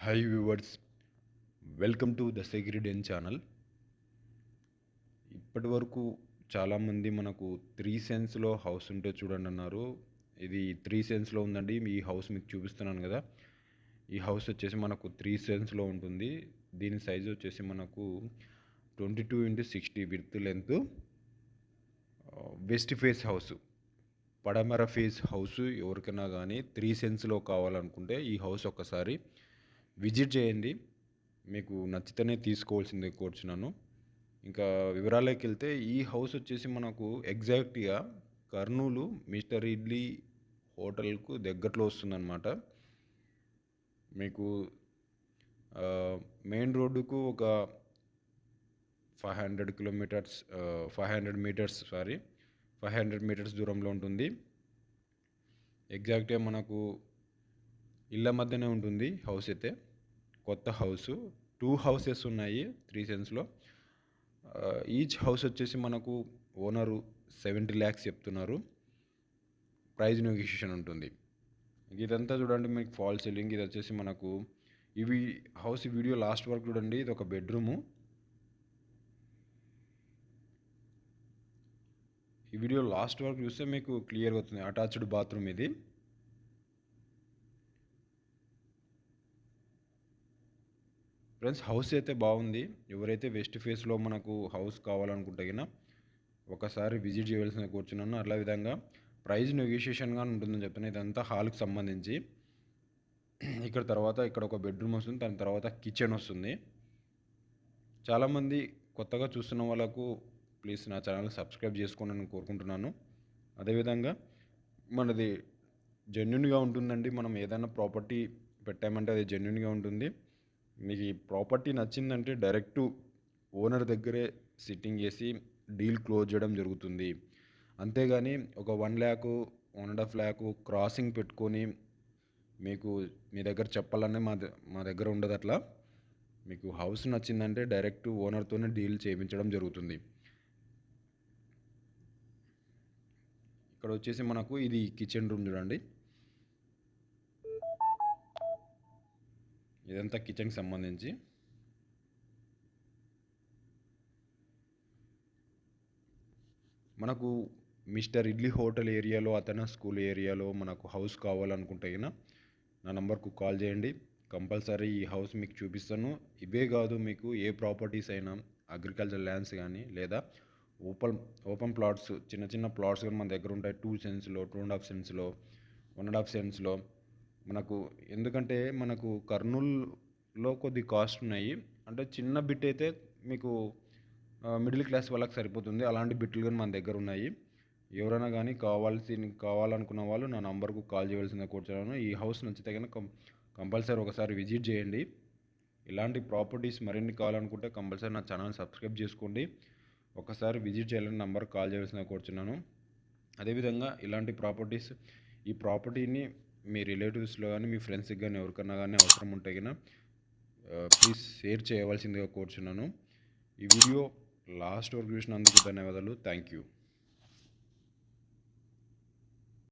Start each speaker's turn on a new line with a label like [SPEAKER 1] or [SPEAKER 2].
[SPEAKER 1] Hi viewers welcome to the సెగ్రిడెన్ channel ఇప్పటి వరకు చాలామంది మనకు త్రీ సెన్స్లో హౌస్ ఉంటే చూడండి అన్నారు. ఇది త్రీ సెన్స్లో ఉందండి. ఈ హౌస్ మీకు చూపిస్తున్నాను కదా. ఈ హౌస్ వచ్చేసి మనకు త్రీ సెన్స్లో ఉంటుంది. దీని సైజు వచ్చేసి మనకు twenty two into sixty with length west face house పడమర ఫేస్ హౌస్ ఎవరికైనా కానీ త్రీ సెన్స్లో కావాలనుకుంటే ఈ హౌస్ ఒకసారి విజిట్ చేయండి. మీకు నచ్చితేనే తీసుకోవాల్సిందే కోరుచున్నాను ఇంకా వివరాలకి వెళ్తే ఈ హౌస్ వచ్చేసి మనకు ఎగ్జాక్ట్గా కర్నూలు మిస్టర్ ఇడ్లీ హోటల్కు దగ్గరలో వస్తుందన్నమాట. మీకు మెయిన్ రోడ్డుకు ఒక five hundred kilometres five hundred metres sorry five hundred metres దూరంలో ఉంటుంది. ఎగ్జాక్ట్గా మనకు ఇళ్ళ మధ్యనే ఉంటుంది హౌస్ అయితే. కొత్త హౌస్. టూ హౌసెస్ ఉన్నాయి త్రీ సెన్స్లో. ఈచ్ హౌస్ వచ్చేసి మనకు ఓనరు సెవెంటీ ల్యాక్స్ చెప్తున్నారు. ప్రైజ్ నెగోషియేషన్ ఉంటుంది. ఇదంతా చూడండి మీకు ఫాల్ సీలింగ్. ఇది వచ్చేసి మనకు ఇవి హౌస్ వీడియో లాస్ట్ వరకు చూడండి. ఇది ఒక బెడ్రూము. ఈ వీడియో లాస్ట్ వరకు చూస్తే మీకు క్లియర్గా అవుతుంది అటాచ్డ్ బాత్రూమ్ ఇది. ఫ్రెండ్స్ హౌస్ అయితే బాగుంది. ఎవరైతే వెస్ట్ ఫేస్లో మనకు హౌస్ కావాలనుకుంటే ఒకసారి విజిట్ చేయవలసిన కూర్చున్నాను. అట్లా విధంగా ప్రైజ్ నెగోషియేషన్గా ఉంటుందని చెప్తున్నాను ఇదంతా హాల్కి సంబంధించి. ఇక్కడ తర్వాత ఇక్కడ ఒక బెడ్రూమ్ వస్తుంది. దాని తర్వాత కిచెన్ వస్తుంది. చాలామంది కొత్తగా చూస్తున్న వాళ్ళకు ప్లీజ్ నా ఛానల్ సబ్స్క్రైబ్ చేసుకోండి అని కోరుకుంటున్నాను. అదేవిధంగా మనది జెన్యున్గా ఉంటుందండి. మనం ఏదైనా ప్రాపర్టీ పెట్టామంటే అది జెన్యున్గా ఉంటుంది. మీకు ఈ ప్రాపర్టీ నచ్చిందంటే డైరెక్ట్ ఓనర్ దగ్గరే సిట్టింగ్ చేసి డీల్ క్లోజ్ చేయడం జరుగుతుంది. అంతేగాని ఒక one lakh one and half lakh crossing పెట్టుకొని మీకు మీ దగ్గర చెప్పాలనే మా మా దగ్గర ఉండదు అట్లా. మీకు హౌస్ నచ్చిందంటే డైరెక్ట్ ఓనర్తోనే డీల్ చేయించడం జరుగుతుంది. ఇక్కడ వచ్చేసి మనకు ఇది కిచెన్ రూమ్ చూడండి. ఇదంతా కిచెన్కి సంబంధించి మనకు మిస్టర్ ఇడ్లీ హోటల్ ఏరియాలో అతను స్కూల్ ఏరియాలో మనకు హౌస్ కావాలనుకుంటే అయినా నా నంబర్కు కాల్ చేయండి. కంపల్సరీ ఈ హౌస్ మీకు చూపిస్తాను. ఇవే కాదు మీకు ఏ ప్రాపర్టీస్ అయినా అగ్రికల్చర్ ల్యాండ్స్ కానీ లేదా ఓపెన్ ఓపెన్ ప్లాట్స్ చిన్న చిన్న ప్లాట్స్ కానీ మన దగ్గర ఉంటాయి. టూ సెన్స్లో టూ అండ్ హాఫ్ సెన్స్లో వన్ అండ్ హాఫ్ సెన్స్లో మనకు ఎందుకంటే మనకు కర్నూలులో కొద్ది కాస్ట్ ఉన్నాయి. అంటే చిన్న బిట్ అయితే మీకు మిడిల్ క్లాస్ వాళ్ళకి సరిపోతుంది. అలాంటి బిట్లు కానీ మన దగ్గర ఉన్నాయి. ఎవరైనా కానీ కావాల్సి కావాలనుకున్న వాళ్ళు నా నంబర్కు కాల్ చేయవలసిందిగా కూర్చున్నాను. ఈ హౌస్ నచ్చితే కనుక కంపల్సరీ ఒకసారి విజిట్ చేయండి. ఇలాంటి ప్రాపర్టీస్ మరిన్ని కావాలనుకుంటే కంపల్సరీ నా ఛానల్ సబ్స్క్రైబ్ చేసుకోండి. ఒకసారి విజిట్ చేయాలని నంబర్ కాల్ చేయవలసిందిగా కూర్చున్నాను. అదేవిధంగా ఇలాంటి ప్రాపర్టీస్ ఈ ప్రాపర్టీని మీ రిలేటివ్స్లో కానీ మీ ఫ్రెండ్స్కి కానీ ఎవరికన్నా కానీ అవసరం ఉంటే కన్నా ప్లీజ్ షేర్ చేయవలసిందిగా కోరుచున్నాను. ఈ వీడియో లాస్ట్ వరకు చూసినందుకు ధన్యవాదాలు. Thank you